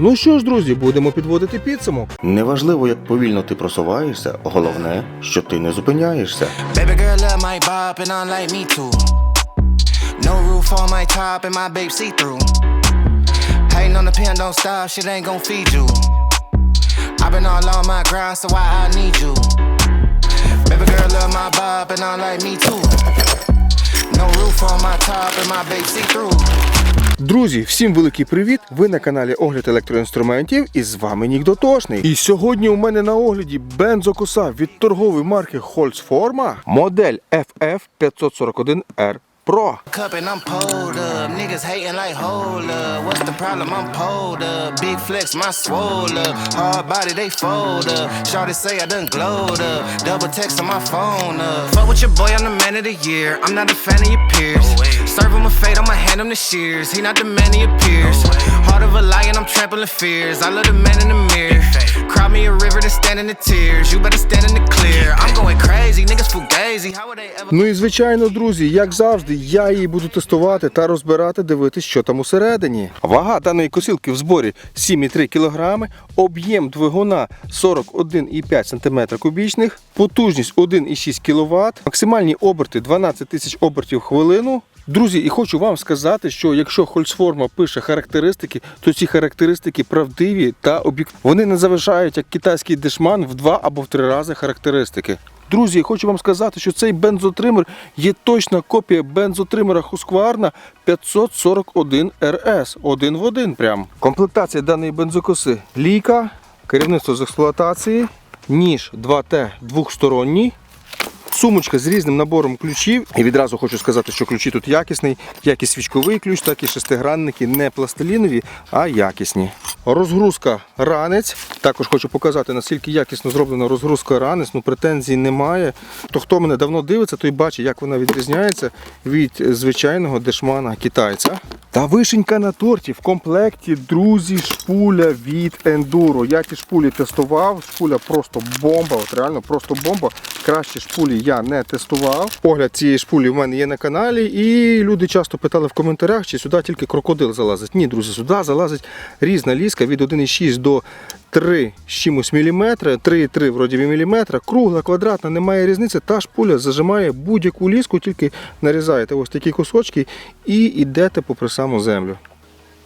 Ну що ж, друзі, будемо підводити підсумок. Неважливо, як повільно ти просуваєшся, головне, що ти не зупиняєшся. Baby girl love my bop and I like me too. No roof on my top and my babe see through. Hating on the pen, don't stop, shit ain't gon' feed you. I've been all on my grind, so why I need you. Baby girl love my bop and I like me too. No roof on my top and my babe see through. Друзі, всім великий привіт! Ви на каналі Огляд електроінструментів і з вами Нік Дотошний. І сьогодні у мене на огляді бензокоса від торгової марки Holzforma, модель FF541R Pro. Cup and I'm pulled up. Niggas hating like hold up. What's the problem? I'm pulled up. Big flex, my swole up. Hard body, they fold up. Shorty say I done glowed up. Double text on my phone up. Fuck with your boy, I'm the man of the year. I'm not a fan of your peers. Serve him a fade, I'ma hand him the shears. He not the man he appears. Heart of a lion, I'm trampling fears. I love the man in the mirror. Cry me a river to stand in the tears. You better stand in the clear. I'm going crazy, niggas fugazi. How would they ever? Ну і звичайно, друзі, як завжди, Я її буду тестувати та розбирати, дивитись, що там усередині. Вага даної косілки в зборі 7,3 кг, об'єм двигуна 41,5 см кубічних, потужність 1,6 кВт, максимальні оберти 12 тисяч обертів хвилину. Друзі, і хочу вам сказати, що якщо Хольцформа пише характеристики, то ці характеристики правдиві та об'єктивні. Вони не заважають як китайський дешман в два або в три рази характеристики. Друзі, хочу вам сказати, що цей бензотример є точна копія бензотримера Husqvarna 541 RS, один в один прям. Комплектація даної бензокоси. Лійка, керівництво з експлуатації, ніж 2Т двохсторонній, Сумочка з різним набором ключів. І відразу хочу сказати, що ключі тут якісний, як і свічковий ключ, так і шестигранники, не пластилінові, а якісні. Розгрузка ранець. Також хочу показати, наскільки якісно зроблена розгрузка ранець. Ну претензій немає. То хто мене давно дивиться, той бачить, як вона відрізняється від звичайного дешмана китайця. Та вишенька на торті в комплекті, друзі, шпуля від Enduro. Я ті шпулі тестував. Шпуля просто бомба, от реально просто бомба. Краще шпулі я не тестував. Огляд цієї шпулі в мене є на каналі, і люди часто питали в коментарях, чи сюди тільки крокодил залазить. Ні, друзі, сюди залазить різна ліска від 1,6 до 3 з чимось міліметра, 3,3 вроді міліметра, кругла, квадратна, немає різниці. Та шпуля зажимає будь-яку ліску, тільки нарізаєте ось такі кусочки і йдете попри саму землю.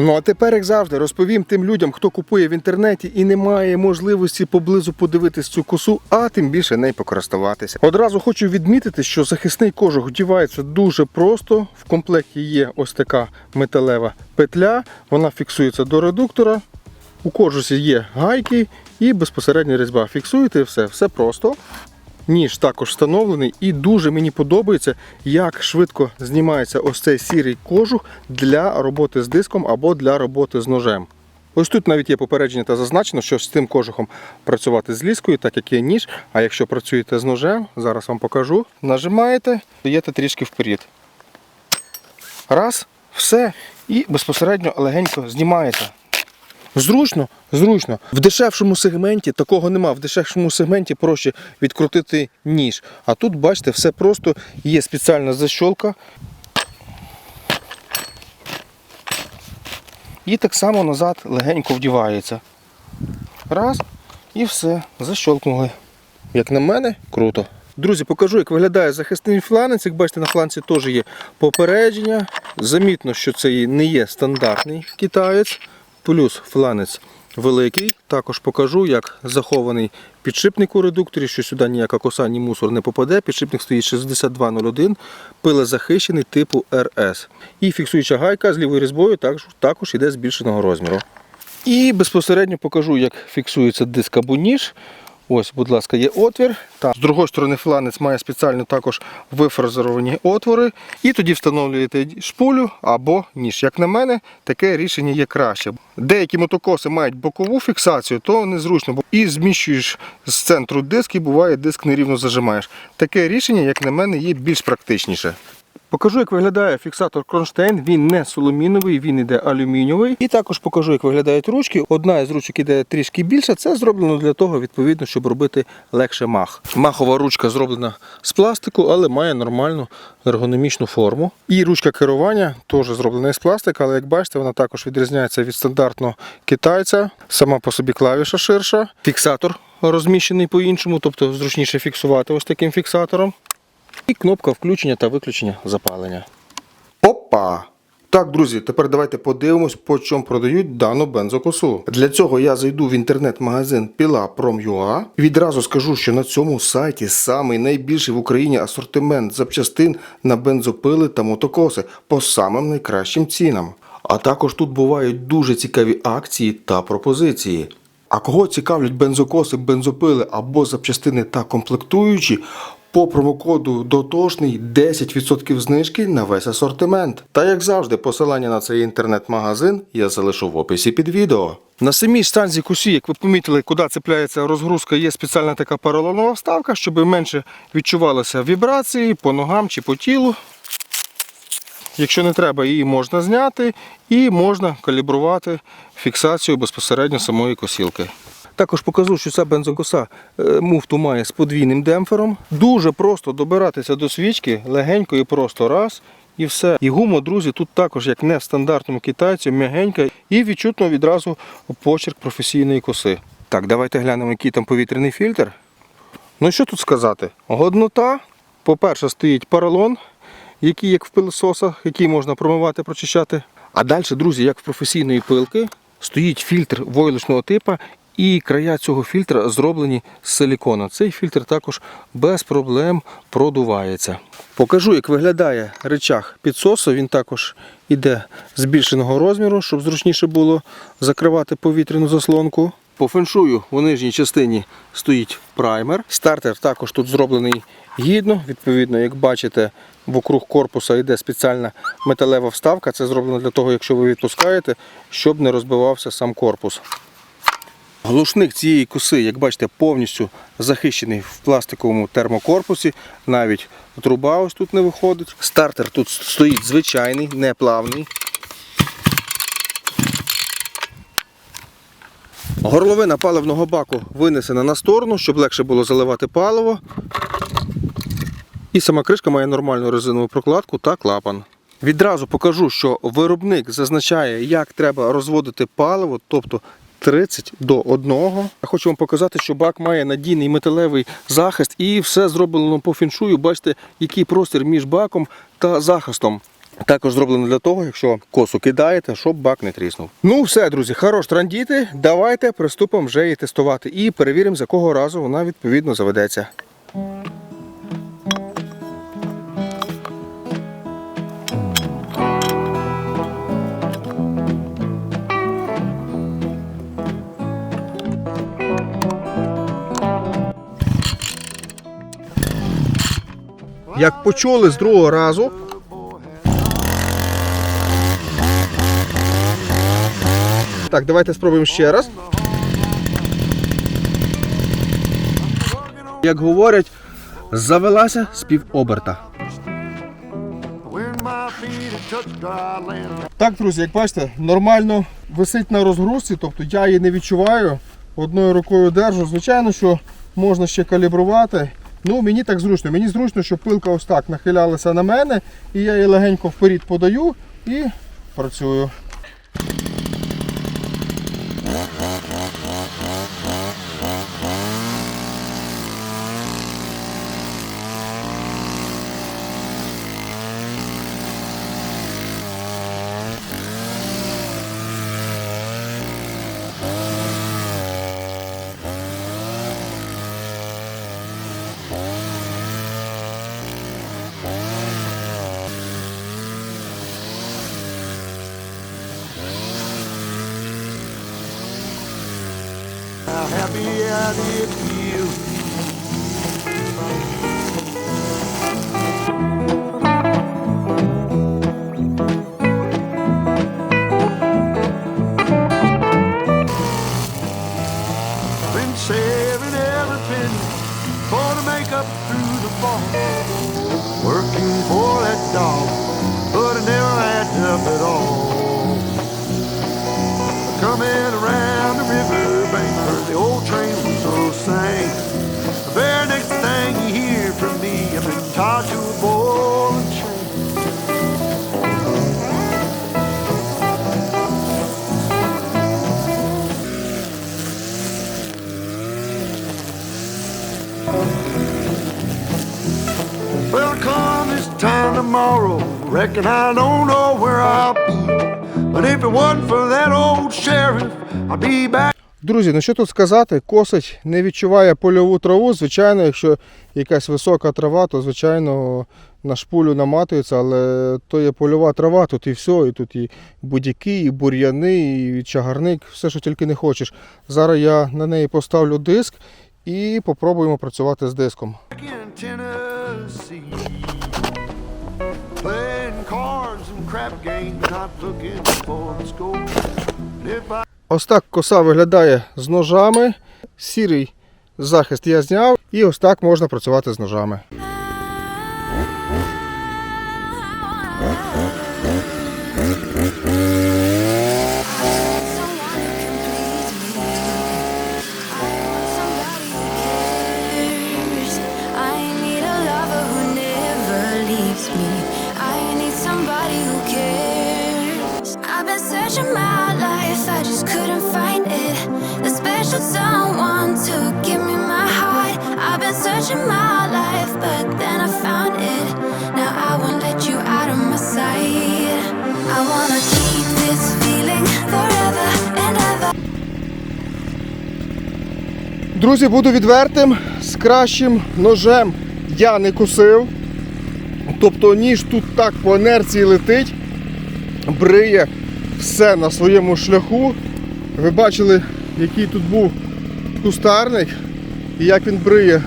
Ну а тепер, як завжди, розповім тим людям, хто купує в інтернеті і не має можливості поблизу подивитись цю косу, а тим більше нею покористуватися. Одразу хочу відмітити, що захисний кожух вдівається дуже просто. В комплекті є ось така металева петля, вона фіксується до редуктора. У кожусі є гайки і безпосередня різьба. Фіксуєте все, все просто. Ніж також встановлений і дуже мені подобається, як швидко знімається ось цей сірий кожух для роботи з диском або для роботи з ножем. Ось тут навіть є попередження та зазначено, що з цим кожухом працювати з ліскою, так як є ніж. А якщо працюєте з ножем, зараз вам покажу. Нажимаєте, даєте трішки вперед. Раз, все. І безпосередньо легенько знімаєте. Зручно, зручно. В дешевшому сегменті такого нема. В дешевшому сегменті проще відкрутити ніж. А тут, бачите, все просто є спеціальна защолка. І так само назад легенько вдівається. Раз, і все, защолкнули. Як на мене, круто. Друзі, покажу, як виглядає захисний фланець. Як бачите, на фланці теж є попередження. Замітно, що це не є стандартний китаєць. Плюс фланець великий. Також покажу, як захований підшипник у редукторі, що сюди ніяка коса, ні мусор не попаде. Підшипник стоїть 6201, пилезахищений типу RS. І фіксуюча гайка з лівою різьбою також, також йде збільшеного розміру. І безпосередньо покажу, як фіксується диск або ніж. Ось, будь ласка, є отвір. Та, з другої сторони фланець має спеціально також вифрезеровані отвори. І тоді встановлюєте шпулю або ніж. Як на мене, таке рішення є краще. Деякі мотокоси мають бокову фіксацію, то незручно. бо І зміщуєш з центру диск і буває диск нерівно зажимаєш. Таке рішення, як на мене, є більш практичніше. Покажу, як виглядає фіксатор кронштейн. Він не соломіновий, він іде алюмінієвий. І також покажу, як виглядають ручки. Одна із ручок іде трішки більша. Це зроблено для того, відповідно, щоб робити легше мах. Махова ручка зроблена з пластику, але має нормальну ергономічну форму. І ручка керування теж зроблена із пластика, але як бачите, вона також відрізняється від стандартного китайця. Сама по собі клавіша ширша. Фіксатор розміщений по-іншому, тобто зручніше фіксувати ось таким фіксатором. І кнопка включення та виключення запалення. Опа! Так, друзі, тепер давайте подивимось, по чому продають дану бензокосу. Для цього я зайду в інтернет-магазин Pila.prom.ua. Відразу скажу, що на цьому сайті самий найбільший в Україні асортимент запчастин на бензопили та мотокоси по самим найкращим цінам. А також тут бувають дуже цікаві акції та пропозиції. А кого цікавлять бензокоси, бензопили або запчастини та комплектуючі, по промокоду дотошний 10% знижки на весь асортимент. Та як завжди, посилання на цей інтернет-магазин я залишу в описі під відео. На самій станції кусі, як ви помітили, куди цепляється розгрузка, є спеціальна така поролонова вставка, щоб менше відчувалися вібрації по ногам чи по тілу. Якщо не треба, її можна зняти і можна калібрувати фіксацію безпосередньо самої косілки. Також покажу, що ця бензокоса е, муфту має з подвійним демпфером. Дуже просто добиратися до свічки, легенько і просто раз. І все. І гума, друзі, тут також, як не в стандартному китайцю, м'ягенька і відчутно відразу почерк професійної коси. Так, давайте глянемо, який там повітряний фільтр. Ну що тут сказати? Годнота. По-перше, стоїть поролон, який як в пилососах, який можна промивати, прочищати. А далі, друзі, як в професійної пилки, стоїть фільтр войлочного типу, і края цього фільтра зроблені з силікона. Цей фільтр також без проблем продувається. Покажу, як виглядає речах підсосу. Він також іде збільшеного розміру, щоб зручніше було закривати повітряну заслонку. По феншую у нижній частині стоїть праймер. Стартер також тут зроблений гідно. Відповідно, як бачите, вокруг корпуса йде спеціальна металева вставка. Це зроблено для того, якщо ви відпускаєте, щоб не розбивався сам корпус. Глушник цієї коси, як бачите, повністю захищений в пластиковому термокорпусі. Навіть труба ось тут не виходить. Стартер тут стоїть звичайний, не плавний. Горловина паливного баку винесена на сторону, щоб легше було заливати паливо. І сама кришка має нормальну резинову прокладку та клапан. Відразу покажу, що виробник зазначає, як треба розводити паливо, тобто 30 до 1. Я хочу вам показати, що бак має надійний металевий захист і все зроблено по фіншую. Бачите, який простір між баком та захистом. Також зроблено для того, якщо косу кидаєте, щоб бак не тріснув. Ну все, друзі, хорош трандіти. Давайте приступимо вже її тестувати і перевіримо, з якого разу вона відповідно заведеться. Як почули з другого разу. Так, давайте спробуємо ще раз. Як говорять, завелася з півоберта. Так, друзі, як бачите, нормально висить на розгрузці, тобто я її не відчуваю. Одною рукою держу. Звичайно, що можна ще калібрувати. Ну, мені так зручно. Мені зручно, щоб пилка ось так нахилялася на мене, і я її легенько вперед подаю і працюю. happy at it reckon I don't know where I'll be. But if it wasn't for that old sheriff, I'd be back. Друзі, ну що тут сказати, косить не відчуває польову траву. Звичайно, якщо якась висока трава, то звичайно на шпулю наматується, але то є польова трава, тут і все, і тут і будь-які, і бур'яни, і чагарник, все, що тільки не хочеш. Зараз я на неї поставлю диск і попробуємо працювати з диском. in Ось так коса виглядає з ножами. Сірий захист я зняв, і ось так можна працювати з ножами. Special someone to give me my heart. I've been searching my life, but then I found it. Now I won't let you out of my sight. I wanna keep this feeling forever and ever. Друзі, буду відвертим, з кращим ножем я не кусив. Тобто ніж тут так по інерції летить, бриє все на своєму шляху. Ви бачили, який тут був кустарник і як він бриє.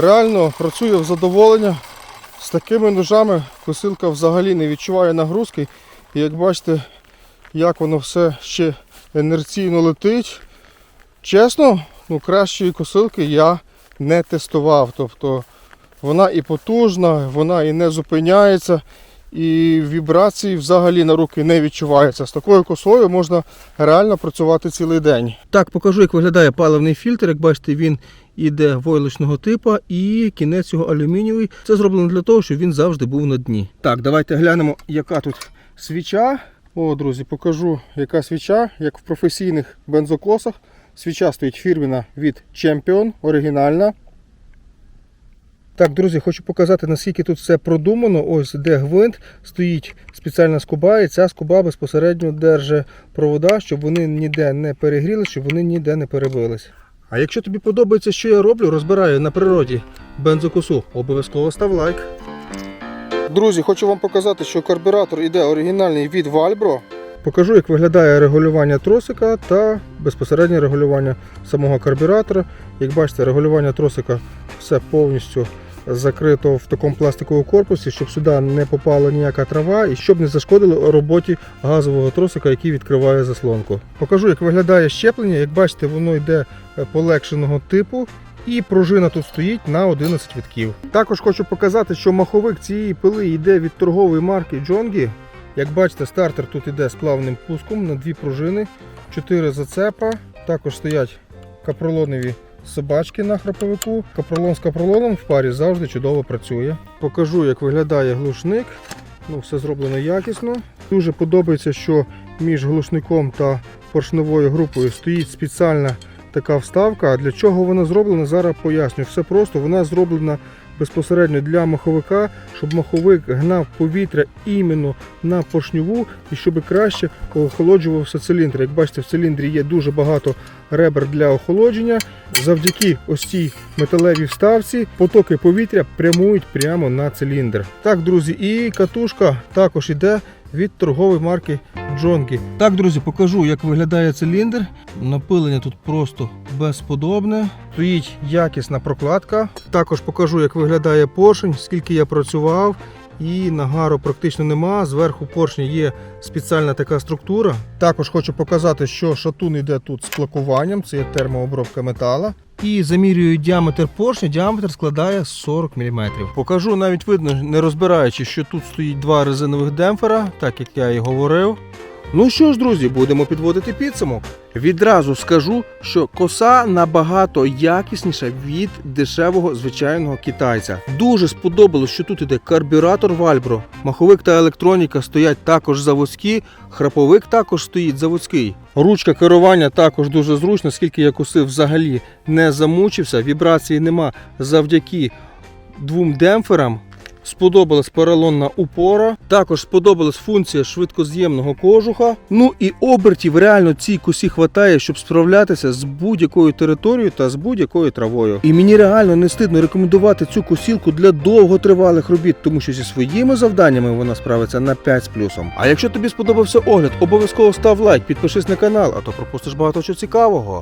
Реально працює в задоволення. З такими ножами косилка взагалі не відчуває нагрузки. І як бачите, як воно все ще інерційно летить. Чесно, ну кращої косилки я не тестував. Тобто вона і потужна, вона і не зупиняється, і вібрації взагалі на руки не відчуваються. З такою косою можна реально працювати цілий день. Так, покажу, як виглядає паливний фільтр. Як бачите, він іде войлочного типу і кінець його алюмінієвий. Це зроблено для того, щоб він завжди був на дні. Так, давайте глянемо, яка тут свіча. О, друзі, покажу, яка свіча, як в професійних бензокосах. Свіча стоїть фірміна від Champion, оригінальна. Так, друзі, хочу показати, наскільки тут все продумано. Ось де гвинт, стоїть спеціальна скоба, і ця скоба безпосередньо держить провода, щоб вони ніде не перегріли, щоб вони ніде не перебились. А якщо тобі подобається, що я роблю, розбираю на природі бензокосу, обов'язково став лайк. Друзі, хочу вам показати, що карбюратор іде оригінальний від Valbro. Покажу, як виглядає регулювання тросика та безпосереднє регулювання самого карбюратора. Як бачите, регулювання тросика все повністю закрито в такому пластиковому корпусі, щоб сюди не попала ніяка трава і щоб не зашкодило роботі газового тросика, який відкриває заслонку. Покажу, як виглядає щеплення. Як бачите, воно йде е, полегшеного типу. І пружина тут стоїть на 11 вітків. Також хочу показати, що маховик цієї пили йде від торгової марки Джонгі. Як бачите, стартер тут йде з плавним пуском на дві пружини, 4 зацепа. Також стоять капролонові собачки на храповику. Капролон з капролоном в парі завжди чудово працює. Покажу, як виглядає глушник. Ну, все зроблено якісно. Дуже подобається, що між глушником та поршневою групою стоїть спеціальна така вставка. А для чого вона зроблена, зараз поясню. Все просто вона зроблена безпосередньо для маховика, щоб маховик гнав повітря іменно на поршньову і щоб краще охолоджувався циліндр. Як бачите, в циліндрі є дуже багато ребер для охолодження. Завдяки ось цій металевій вставці потоки повітря прямують прямо на циліндр. Так, друзі, і катушка також йде від торгової марки джонки. Так, друзі, покажу, як виглядає циліндр. Напилення тут просто безподобне. Стоїть якісна прокладка. Також покажу, як виглядає поршень, скільки я працював. І нагару практично нема. Зверху поршня є спеціальна така структура. Також хочу показати, що шатун йде тут з плакуванням, це є термообробка метала. І замірюю діаметр поршня, діаметр складає 40 мм. Покажу навіть видно, не розбираючи, що тут стоїть два резинових демпфера, так як я і говорив. Ну що ж, друзі, будемо підводити підсумок. Відразу скажу, що коса набагато якісніша від дешевого звичайного китайця. Дуже сподобалось, що тут іде карбюратор Вальбро, маховик та електроніка стоять також заводські, храповик також стоїть заводський. Ручка керування також дуже зручна, скільки я косив взагалі не замучився, вібрації нема завдяки двом демпферам. Сподобалась поролонна упора, також сподобалась функція швидкоз'ємного кожуха. Ну і обертів реально цій косі хватає, щоб справлятися з будь-якою територією та з будь-якою травою. І мені реально не стидно рекомендувати цю косілку для довготривалих робіт, тому що зі своїми завданнями вона справиться на 5 з плюсом. А якщо тобі сподобався огляд, обов'язково став лайк, підпишись на канал, а то пропустиш багато чого цікавого.